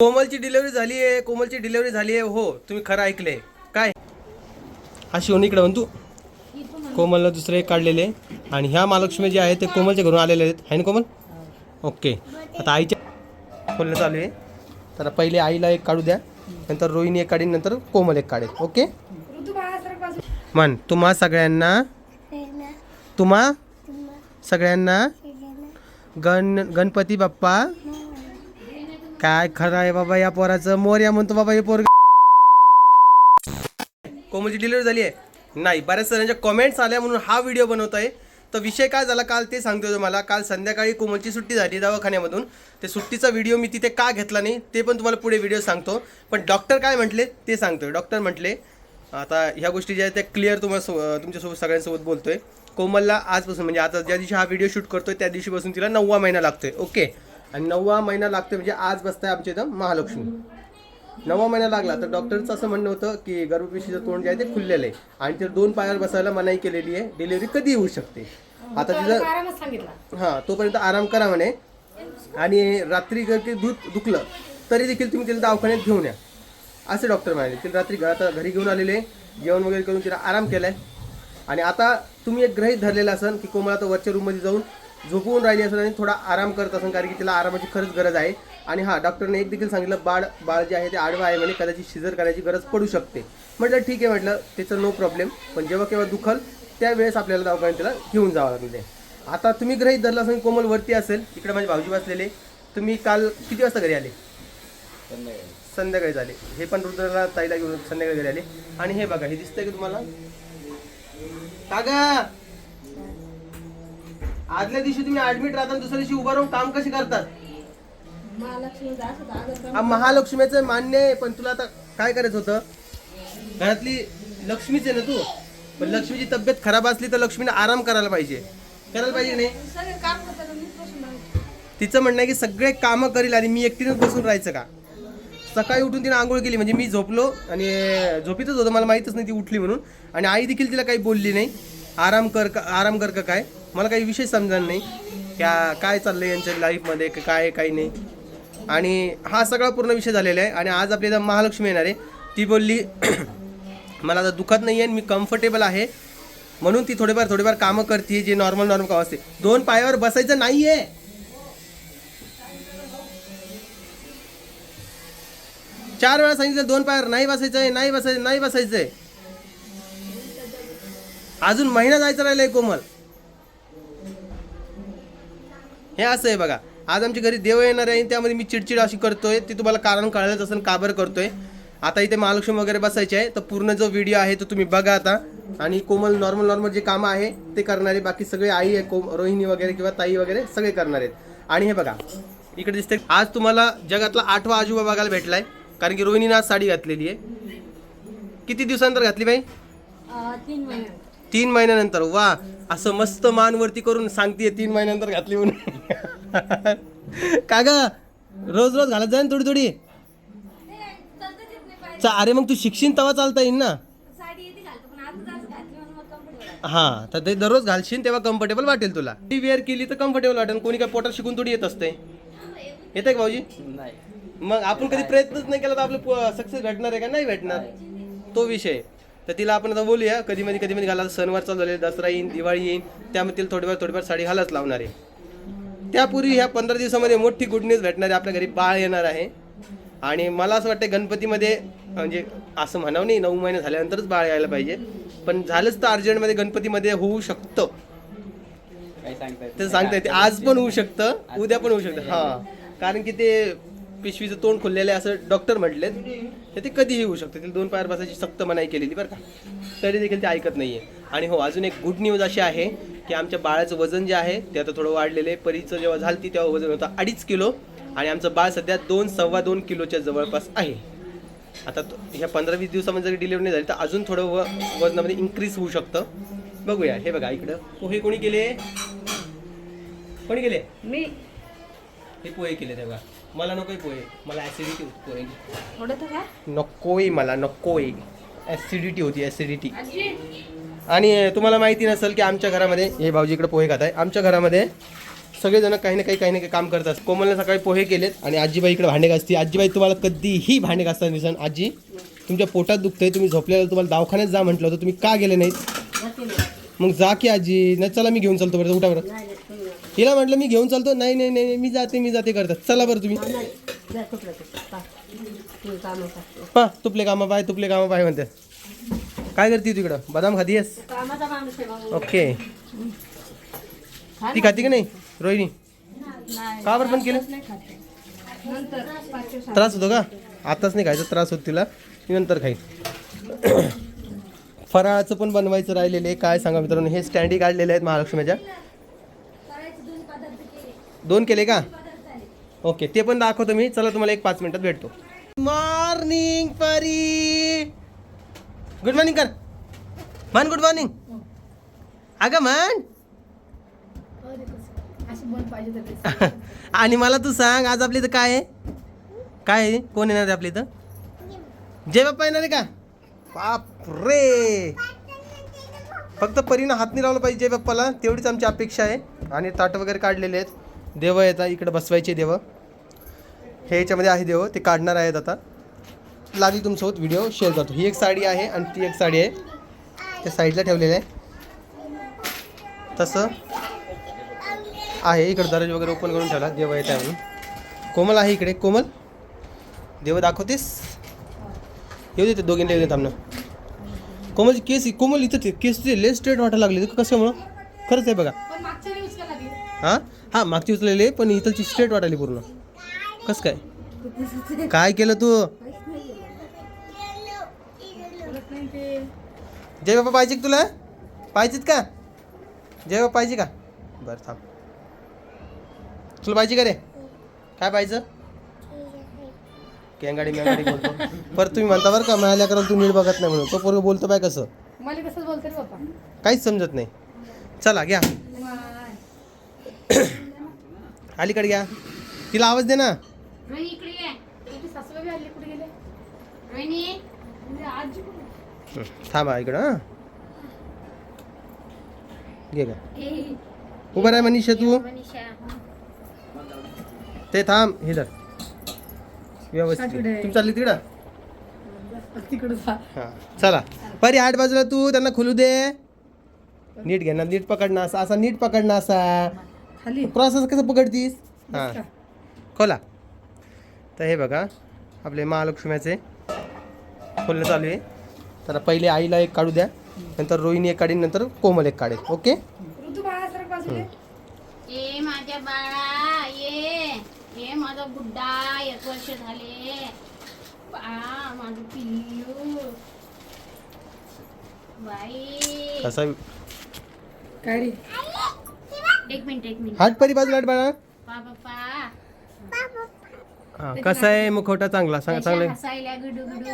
कोमलची delivery झाली आहे कोमलची delivery झाली आहे. हो तुम्ही खरं ऐकले काय? हा शिवण इकडे म्हणतो कोमलला दुसरे एक काढलेले आणि ह्या महालक्ष्मी जे आहे ते कोमलच्या घरून आलेले आहेत. आहे ना कोमल? ओके. आता आईच्या खोलणं चालू आहे. तर पहिले आईला एक काढू द्या. नंतर रोहिणी एक काढीन नंतर कोमल एक काढेल. ओके? म्हण तुम्हा सगळ्यांना तुम्हा सगळ्यांना गण गणपती बाप्पा काय खरं आहे बाबा या पोराचं? मोर या म्हणतो बाबा हे पोर कोमलची डिलिव्हरी झाली आहे. नाही बऱ्याच जणांच्या कमेंट्स आल्या म्हणून हा व्हिडिओ बनवत आहे तर विषय काय झाला काल ते सांगतोय तुम्हाला. काल संध्याकाळी कोमलची सुट्टी झाली दवाखान्यामधून. ते सुट्टीचा व्हिडिओ मी तिथे का घेतला नाही ते पण तुम्हाला पुढे व्हिडिओ सांगतो. पण डॉक्टर काय म्हटले ते सांगतोय. डॉक्टर म्हटले आता ह्या गोष्टी ज्या आहेत त्या क्लिअर तुम्हाला सो- तुमच्यासोबत सगळ्यांसोबत बोलतोय. कोमलला आजपासून म्हणजे आता ज्या दिवशी हा व्हिडिओ शूट करतोय त्या दिवशीपासून तिला नववा महिना लागतोय. ओके आणि नववा महिना लागतोय म्हणजे आज बसताय आमच्या इथं महालक्ष्मी. नववा महिना लागला तर डॉक्टरचं असं म्हणणं होतं की गर्भपिशवीचं तोंड जे आहे ते खुललेलं आहे. आणि ते दोन पायावर बसायला मनाई केलेली आहे. डिलिव्हरी कधी होऊ शकते? आता सांगितला. हां तोपर्यंत आराम करा म्हणे. आणि रात्री जर ते दूध दुखलं तरी देखील तुम्ही तिला दवाखान्यात घेऊन या. असे डॉक्टर म्हणाले. तिला रात्री घरात घरी घेऊन आलेले जेवण वगैरे करून तिला आराम केलाय. आणि आता तुम्ही एक ग्रहित धरलेला असन की कोमला तर वरच्या रूममध्ये जाऊन झोपवून राहिली असेल आणि थोडा आराम करत असेल कारण की तिला आरामाची खरंच गरज आहे. आणि हा डॉक्टरने एक देखील सांगितलं बाळ बाळ जे आहे ते आडवं आहे म्हणे कदाचित शिजर करायची गरज पडू शकते. म्हटलं ठीक आहे म्हटलं त्याचं नो प्रॉब्लेम पण जेव्हा केव्हा दुखल त्यावेळेस आपल्याला दवाखान्यात तिला घेऊन जावं लागले आता तुम्ही ग्रहित धरला असेल कोमल वरती असेल इकडे माझे भाऊजी बसलेले. तुम्ही काल किती वाजता घरी आले? संध्याकाळी. झाले. हे पण रुद्रला ताईला घेऊन संध्याकाळी घरी आले. आणि हे बघा हे दिसतंय की तुम्हाला? कागा आदल्या दिवशी तुम्ही ऍडमिट राहता दुसऱ्या दिवशी उभं राहून काम कसे करतात? महालक्ष्मीचं मान्य आहे पण तुला आता काय करायचं होतं? घरातली लक्ष्मीच आहे ना तू? पण लक्ष्मीची तब्येत खराब असली तर लक्ष्मीने आराम करायला पाहिजे. करायला पाहिजे नाही. तिचं म्हणणं आहे की सगळे कामं करील आणि मी एकटीनेच बसून राहायचं का? सकाळी उठून तिने आंघोळ केली म्हणजे मी झोपलो आणि झोपीतच होतं मला माहीतच नाही ती उठली म्हणून. आणि आई देखील तिला काही बोलली नाही. आराम कर का आराम कर का काय? मला काही विषय समजा नाही. त्या काय चाललं आहे यांच्या लाईफमध्ये काय काय काही नाही. आणि हा सगळा पूर्ण विषय झालेला आहे. आणि आज आपल्या महालक्ष्मी येणार आहे. ती बोलली मला आता दुखत नाही आहे मी कम्फर्टेबल आहे. म्हणून ती थोडेफार थोडेफार कामं करते जे नॉर्मल नॉर्मल काम असते. दोन पायावर बसायचं नाही आहे चार वेळा सांगितलं दोन पायावर नाही बसायचं आहे नाही बसायचं नाही बसायचं आहे अजून महिना जायचा राहिलाय कोमल. हे असं आहे बघा. आज आमच्या घरी देव येणार आहे त्यामध्ये मी चिडचिड अशी करतोय. ते तुम्हाला कारण कळलंच असेल का बरं करतोय. आता इथे महालक्ष्मी वगैरे बसायचे आहे तर पूर्ण जो व्हिडिओ आहे तो तुम्ही बघा आता. आणि कोमल नॉर्मल नॉर्मल जे कामं आहे ते करणारे. बाकी सगळे आई आहे कोम रोहिणी वगैरे किंवा ताई वगैरे सगळे करणार आहेत. आणि हे बघा इकडे दिसते आज तुम्हाला जगातला आठवा आजोबा बघायला भेटलाय. कारण की रोहिणीने आज साडी घातलेली आहे. किती दिवसानंतर घातली बाई? तीन महिने. तीन महिन्यानंतर. वा असं मस्त मान वरती करून सांगते तीन महिन्यानंतर घातली म्हणून. का ग रोज रोज घालत जाईन थोडी थोडी. चा- अरे मग तू शिक्षण तेव्हा चालता येईल ना. हा तर ते दररोज घालशील तेव्हा कम्फर्टेबल वाटेल तुला. ती वेअर केली तर कम्फर्टेबल वाटेल. कोणी काय पोटात शिकून थोडी येत असते येते का भाऊजी? नाही. मग आपण कधी प्रयत्नच नाही केला तर आपलं सक्सेस भेटणार आहे का? नाही भेटणार. तो विषय तर तिला आपण आता बोलूया. कधी मध्ये कधी मध्ये घाला सणवार चालू झाले दसरा येईन दिवाळी येईन त्यामध्ये तिला थोडीफार थोडीफार साडी घालाच लावणार आहे. त्यापूर्वी ह्या पंधरा दिवसामध्ये मोठी गुड न्यूज भेटणार आहे आपल्या घरी बाळ येणार आहे. आणि मला असं वाटतं गणपतीमध्ये म्हणजे असं म्हणावं नाही नऊ महिने झाल्यानंतरच बाळ यायला पाहिजे. पण झालंच तर अर्जंटमध्ये गणपतीमध्ये होऊ शकतं. ते सांगता येते. आज पण होऊ शकतं उद्या पण होऊ शकतं. हा. कारण की ते पिशवीचं तोंड खुललेलं आहे असं डॉक्टर म्हटलेत. तर ते कधीही होऊ शकतं. तिला दोन पायर बसायची सक्त मनाई केलेली बरं का. तरी देखील ते ऐकत नाहीये. आणि हो अजून एक गुड न्यूज अशी आहे की आमच्या बाळाचं वजन जे आहे ते आता थोडं वाढलेलं आहे. परीचं जेव्हा झालती तेव्हा वजन होतं अडीच किलो. आणि आमचं बाळ सध्या दोन सव्वा दोन किलोच्या जवळपास आहे. आता तो- ह्या पंधरा वीस दिवसामध्ये जरी डिलिव्हरी नाही झाली तर अजून थोडं व वजनामध्ये इन्क्रीज होऊ शकतं. बघूया. हे बघा इकडं. पोहे कोणी केले? कोणी केले? मी. हे पोहे केले तेव्हा. मला नकोय पोहे. मला ऍसिडिटी होती पोहे. थोडं तर काय नकोय मला नकोय ऍसिडिटी होती ऍसिडिटी आणि तुम्हाला माहिती नसेल की आमच्या घरामध्ये हे भाऊजी इकडे पोहे खात आहे आमच्या घरामध्ये सगळेजण काही ना काही काही ना काही काम करतात. कोमलने सकाळी पोहे केलेत आणि आजीबाई इकडे भांडे घासते. आजीबाई तुम्हाला कधीही भांडे घासताना दिसन. आजी तुमच्या पोटात दुखतंय तुम्ही झोपल्यावर तुम्हाला दवाखान्यात जा म्हटलं होतं तुम्ही का गेले नाहीत? मग जा की आजी. नाही चला मी घेऊन चालतो बरं उठा बरं. हिला म्हटलं मी घेऊन चालतो. नाही नाही नाही मी जाते मी जाते करतात. चला बरं तुम्ही. पा. तुपले कामा पाय तुपले कामा पाय म्हणतात काय करते तिकडं बदाम खातीयस ओके. ती खाती का नाही? रोहिणी? नाही. का बरं पण केलं? त्रास होतो का? आताच नाही खायचा त्रास होतो तिला. ती नंतर खाईल. फराळाचं पण बनवायचं राहिलेलं आहे. काय सांगा मित्रांनो हे स्टँडी काढलेले आहेत महालक्ष्मीच्या करायचे दोन पदार्थ केले दोन केले का? ओके ते पण दाखवतो मी. चला तुम्हाला एक पाच मिनिटात भेटतो. मॉर्निंग परी. गुड मॉर्निंग कर. मान गुड मॉर्निंग अगं म्हण. पाहिजे आणि मला तू सांग आज आपल्या इथं काय आहे? काय आहे? कोण येणार आहे आपल्या इथं? जय बाप्पा येणार आहे का? बाप रे फक्त परीनं हात नाही लावलं पाहिजे जय बाप्पाला. तेवढीच आमची अपेक्षा आहे. आणि ताट वगैरे काढलेले आहेत. देव येतात इकडे बसवायचे देव. हे याच्यामध्ये आहे देव ते काढणार आहेत आता. लागली तुमच्यासोबत व्हिडिओ शेअर करतो. ही एक साडी आहे आणि ती एक साडी आहे. त्या साईडला ठेवलेलं आहे. तसं आहे. इकडे दरवाजा वगैरे ओपन करून ठेवला. देव येत आहे म्हणून. कोमल आहे इकडे. कोमल देव दाखवतेस? येऊ देते दोघींना येऊ दे थांबणं कोमलची केस कोमल इथं केस तुझे लेस स्ट्रेट वाटायला लागले. कशामुळं खरंच आहे बघा. हां? हां मागची उचलेले पण इथलची स्ट्रेट वाटायली पूर्ण. कसं काय? काय केलं तू? जय बाबा पाहिजे का तुला? पाहिजेत का? जय बाबा पाहिजे का? बरं थांब. तुला पाहिजे का रे? काय पाहिजे? केंगाडी मेंगाडी बोलतो. परत तुम्ही म्हणता बरं का मिळाल्या कारण तू नीट बघत नाही म्हणून. तो पोरग बोलतो बाय कसं? मला कसं बोलते रे बाप्पा? काहीच समजत नाही. चला घ्या. अलीकडे घ्या. तिला आवाज दे ना. रोहिणी इकडे ये. तुझी सासूबाई हल्ली कुठे गेले? रोहिणी. म्हणजे आजी कुठे? थांबा इकडं हां. घे का ए उभं राह मनीषा तू. मनीषा. ते थांब हे धर. व्यवस्थित. सासूडे. तुम्ही चालली तिकडं? तिकडे जा. हां. चला. परी आठ बाजूला तू त्यांना खुलू दे. नीट घे ना नीट पकड ना असा असा नीट पकड ना असा खाली. प्रोसेस कसं पकडतीस? हां. खोला. तर हे बघा आपले महालक्ष्म्याचे खोलणं चालू आहे. तर पहिले आईला एक काढू द्या. नंतर रोहिणी एक काढीन नंतर कोमल एक काढेल. ओके? ऋतू बाळासारखं बाजूले ये माझ्या बाळा ये. ये माझा बुड्डा एक वर्ष झाले. बाळा माझं पिल्लू. बाई. कसा? काय रे? एक मिनिट एक मिनिट. हात परी बाजूला हात बाळा. पा पप्पा हां कसा आहे मुखवटा चांगला? सांग चांगलं. आहे. हसायला गुडू गुडू.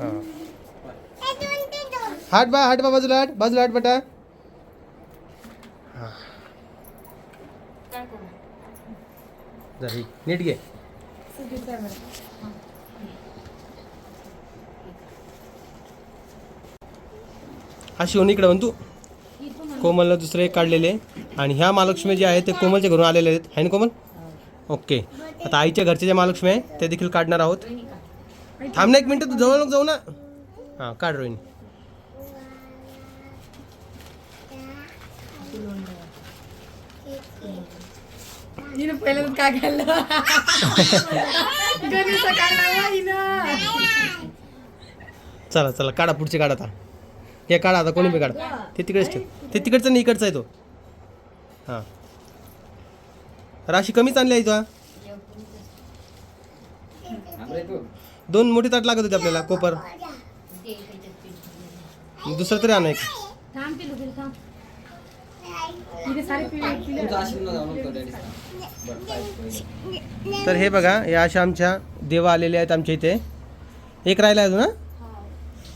हां. हात बा हात बा बाजूला हाट बाजूला हाट बटा. जर ही नीट घे. हा शिवणी इकडे म्हणतो कोमलला दुसरे एक काढलेले. आणि ह्या महालक्ष्मी जे आहेत ते कोमलच्या घरून आलेले आहेत. आहे ना कोमल? ओके. आता आईच्या घरचे जे महालक्ष्मी आहे ते देखील काढणार आहोत. थांब ना एक मिनटं तू जवळ जाऊ ना. हां काढ रोहिणी. पहिल्यांदा काय खाल्लं? चला चला काढा पुढचे काढा आता. हे काढा आता कोणी बी काढा ते तिकडेच ठेव. ते तिकडचं नाही इकडचं आहे तो. हां. राशी कमीच आणली आहे तुला दोन मोठी ताट लागत होते आपल्याला कोपर. दुसरं तरी आणा एक. तर हे बघा या अशा आमच्या देवा आलेले आहेत आमच्या इथे. एक राहिला अजून हा.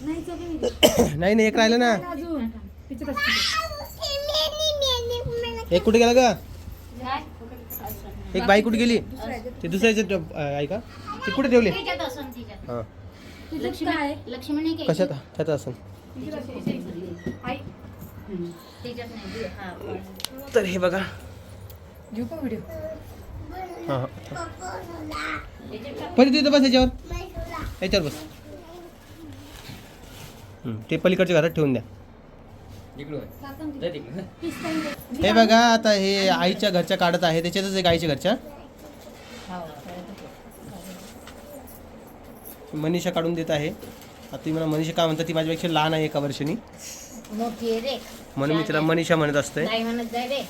नाही नाही. नाही एक राहिलं ना. अजून. तिच्यात असते. एक कुठे गेला का एक बाई कुठे गेली? ते दुसऱ्याचे ऐका ते कुठे ठेवले? हां. लक्ष्मी कशात? त्यात असं तिच्यात असते. आई. त्याच्यात नाही दे, हा तर हे बघा. घेऊ का व्हिडिओ हां. परी तिथं बस याच्यावर. याच्यावर बस. ते पलीकडच्या घरात ठेवून द्या. हे बघा आता हे आईच्या घरच्या काढत आहे. त्याच्यातच एक आईच्या घरच्या. मनीषा काढून देत आहे. आता ती मला मनीषा का म्हणतात ती माझ्यापेक्षा लहान आहे एका वर्षानी. म्हणून मी तिला मनीषा म्हणत असते नाही म्हणत जाय रे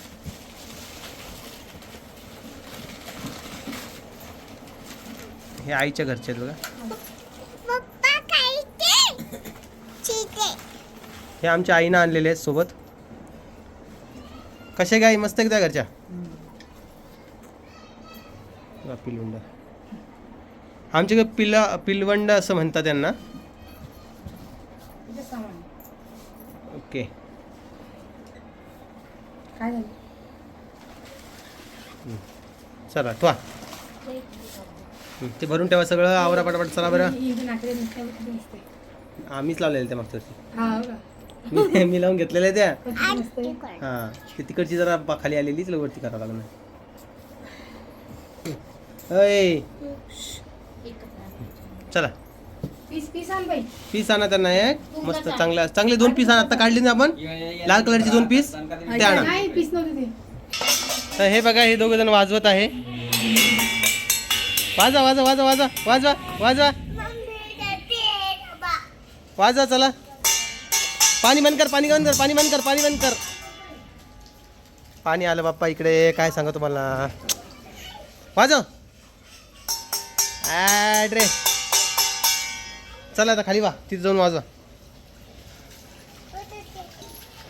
हे आईच्या घरचे आहेत बघा. हे आमच्या आईनं आणलेले आहेत सोबत. कसे गाई? मस्त त्या घरच्या? पिलवंड. आमच्याकडे पिला पिलवंड असं म्हणतात त्यांना. ओके. काय चला हं, ते भरून ठेवा सगळं आवरा पटापट चला बरं. आम्हीच लावलेलं त्या मागच्या मी मी लावून घेतलेल्या त्या. हां ते तिकडची जरा बा- खाली आलेलीच वरती करावं लागणार. अय. चला. पीस पीस आण बाई. पीस आणा त्यांना एक मस्त चांगल्या चांगले दोन पीस आणा. आता काढले ना आपण? लाल कलरचे दोन पीस? ते आणा. नाही पीस नव्हते ते. तर हे बघा हे दोघं जण वाजवत आहे. वाजा वाजा वाजा वाजा. वाजवा वाजवा. वाजवा चला. पाणी बंद कर पाणी बंद कर पाणी बंद कर पाणी बंद कर. पाणी आलं बाप्पा इकडे काय सांगा तुम्हाला? वाजव. ॲड्रे चला आता खाली वा तिथे जाऊन वाजवा.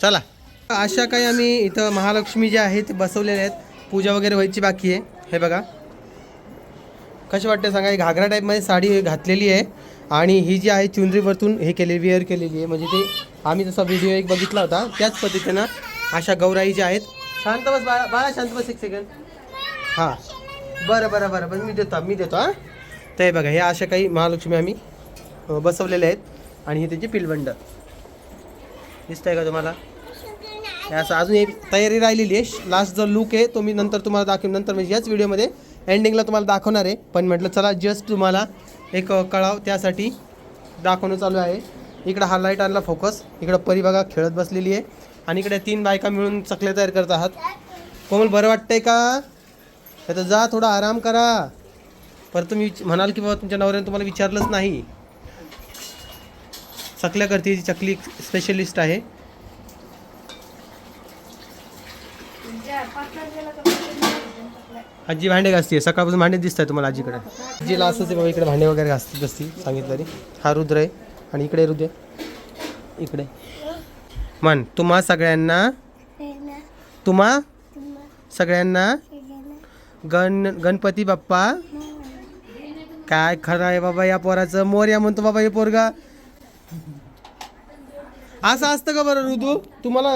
चला. अशा काही आम्ही इथं महालक्ष्मी जे आहे ते बसवलेले आहेत. पूजा वगैरे व्हायची बाकी आहे. हे बघा. कशी वाटते सांगा घागरा टाईपमध्ये साडी घातलेली आहे. आणि ही जी आहे चुनरीवरतून हे केले वेअर केलेली आहे. म्हणजे ते आम्ही जसा व्हिडिओ एक बघितला होता त्याच पद्धतीनं अशा गौराई ज्या आहेत. शांत बस बाळा बाळा शांत बस एक सेकंड हां. बरं बरं बरं बरं मी देतो मी देतो हां. ते बघा हे अशा काही महालक्ष्मी आम्ही बसवलेल्या आहेत. आणि हे त्याचे पिलबंड आहे का तुम्हाला? हे असं अजून एक तयारी राहिलेली आहे. लास्ट जो लुक आहे तो मी नंतर तुम्हाला दाखवेन. नंतर म्हणजे याच व्हिडिओमध्ये एंडिंगला तुम्हाला दाखवणार आहे. पण म्हटलं चला जस्ट तुम्हाला एक कळाव त्यासाठी दाखवणं चालू आहे. इकडं हा लाइट आणला फोकस इकडं परिभागा खेळत बसलेली आहे. आणि इकडे तीन बायका मिळून चकले तयार करत आहात. कोमल बरं वाटतंय का? आता जा थोडा आराम करा. परत तुम्ही म्हणाल की बाबा तुमच्या नवऱ्याने तुम्हाला विचारलंच नाही. चकल्या करते ती चकली स्पेशलिस्ट आहे तुमच्या पाच तारखेला तर टाकलाय. आजी भांडे घासते सकाळपासून भांडे दिसत आहे तुम्हाला आजीकडे. आजीला असंच आहे बाबा इकडे भांडे वगैरे घासते असती सांगितलं तरी हा रुद्र आहे आणि इकडे रुद्र इकडे. म्हण तुम्हा सगळ्यांना तुम्हा? सगळ्यांना? गण गणपती बाप्पा? काय खरं आहे बाबा या पोराचं? मोर्या म्हणतो बाबा हे पोरगा. असं असतं का बरं ऋतू तुम्हाला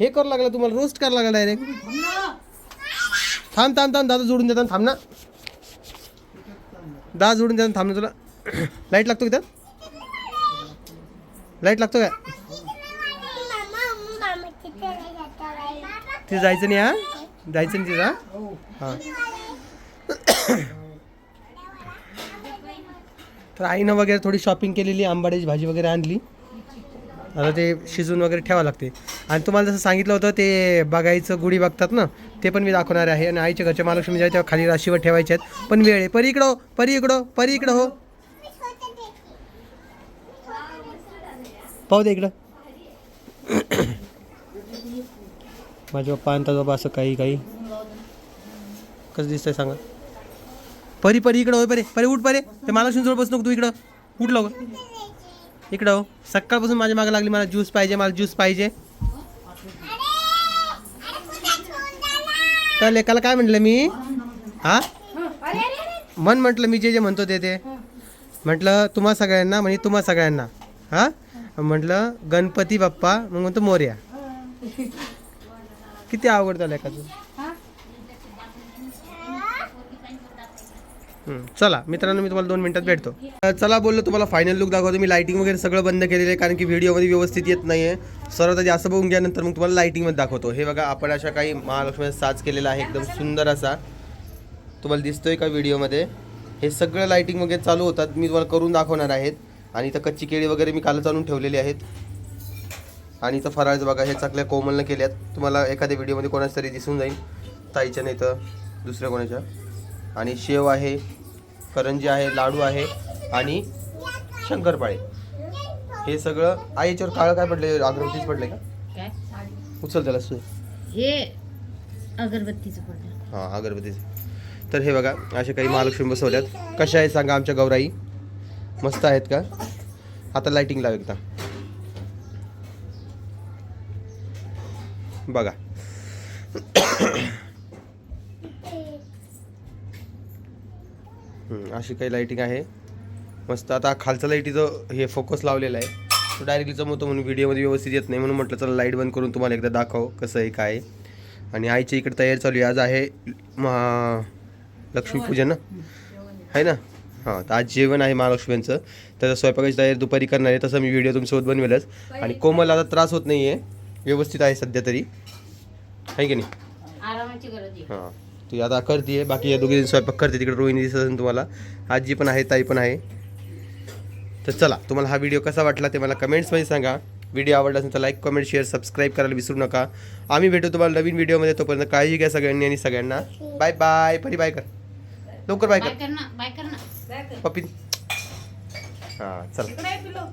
हे करू लागलं तुम्हाला रोस्ट करायला लागला डायरेक्ट थांब थांब थांब दादा जोडून देतात थांब ना. दादा जोडून देतात थांब ना तुला. लाइट लागतो का त्यात? लाइट लागतो का? तिथे जायचं नाही हा? जायचं नाही तिथं हां? तर आईनं वगैरे थोडी शॉपिंग केलेली आंबाड्याची भाजी वगैरे आणली. आता ते शिजून वगैरे ठेवावं लागते. आणि तुम्हाला जसं सांगितलं होतं ते बघायचं गुढी बघतात ना? ते पण मी दाखवणार आहे. आणि आईच्या घरच्या महालक्ष्मी ज्या तेव्हा खाली राशीवर ठेवायचे आहेत. पण वेळ आहे. परी इकडं हो परी इकडं हो, परी इकडं हो. पाहू दे इकडं. माझे पप्पा आणतात बाबा असं काही काही. कसं दिसतंय सांगा. परी परी इकडं होय परे. परी उठ परे. ते महालक्ष्मी जवळ बस नको तू इकडं. उठ लवकर. इकडं हो. सकाळपासून माझ्या मागे लागली. मला ज्यूस पाहिजे मला ज्यूस पाहिजे. तर लेकाला काय म्हटलं मी? हा? मन म्हटलं मी जे जे म्हणतो ते ते. म्हटलं तुम्हा सगळ्यांना म्हणजे तुम्हा सगळ्यांना. हा? म्हटलं गणपती बाप्पा मग म्हणतो मोर्या. किती आवडतं लेखाचं हा हम्म, चला मित्रांनो मी तुम्हाला दोन मिनिटात भेटतो. चला बोललो तुम्हाला फायनल लुक दाखवतो. मी लाईटिंग वगैरे सगळं बंद केलेलं आहे कारण की व्हिडिओमध्ये व्यवस्थित येत नाही आहे सर्वात आधी असं बघून घ्या नंतर मग तुम्हाला लाईटिंगमध्ये दाखवतो. हे बघा आपण अशा काही महालक्ष्मी साज केलेला आहे एकदम सुंदर असा. तुम्हाला दिसतोय का व्हिडिओमध्ये हे सगळं लाईटिंग वगैरे चालू होतात. मी तुम्हाला करून दाखवणार आहेत. आणि इथं कच्ची केळी वगैरे मी कालच आणून ठेवलेली आहेत. आणि इथं फराळचं बघा हे चांगल्या कोमलनं केल्यात. तुम्हाला एखाद्या व्हिडिओमध्ये कोणाच तरी दिसून जाईल. ताईच्या नाही तर दुसऱ्या कोणाच्या. आणि शेव आहे करंजी आहे लाडू आहे आणि शंकरपाळे. हे सगळं आई याच्यावर काळं काय पडले अगरबत्तीच पडले का? काय? उचल त्याला सु हे अगरबत्तीचं पडलं. हां अगरबत्तीचे. तर हे बघा असे काही महालक्ष्मी बसवल्यात. कशा आहेत सांगा आमच्या गौराई? मस्त आहेत का? आता लाईटिंग लाव एकदा. बघा. अशी काही लाईटिंग आहे. मस्त आता खालचं लाईटीचं हे फोकस लावलेला आहे. तो डायरेक्टली जमवतो म्हणून व्हिडिओमध्ये व्यवस्थित येत नाही. म्हणून म्हटलं चला लाइट बंद करून तुम्हाला एकदा दाखव कसं आहे काय. आणि आईच्या इकडे तयारी चालू आहे. आज आहे महा लक्ष्मीपूजन ना? आहे ना? हां तर आज जेवण आहे महालक्ष्मींचं. त्याचा स्वयंपाकाची तयारी दुपारी करणार आहे. तसं मी व्हिडिओ तुमच्यासोबत बनवेलच. आणि कोमल आता त्रास होत नाही आहे व्यवस्थित आहे सध्या तरी. आहे की नाही? हां. ती आता करते बाकी या दोघी स्वयंपाक करते तिकडे रोहिणी दिसत तुम्हाला. आजी पण आहे ताई पण आहे. तर चला तुम्हाला हा व्हिडिओ कसा वाटला ते मला कमेंट्समध्ये सांगा. व्हिडिओ आवडला असेल तर लाईक कमेंट शेअर सबस्क्राईब करायला विसरू नका. आम्ही भेटू तुम्हाला नवीन व्हिडिओमध्ये तोपर्यंत काळजी घ्या सगळ्यांनी आणि सगळ्यांना. बाय बाय परी बाय कर. लवकर बाय कर. पप्पी. हां चला.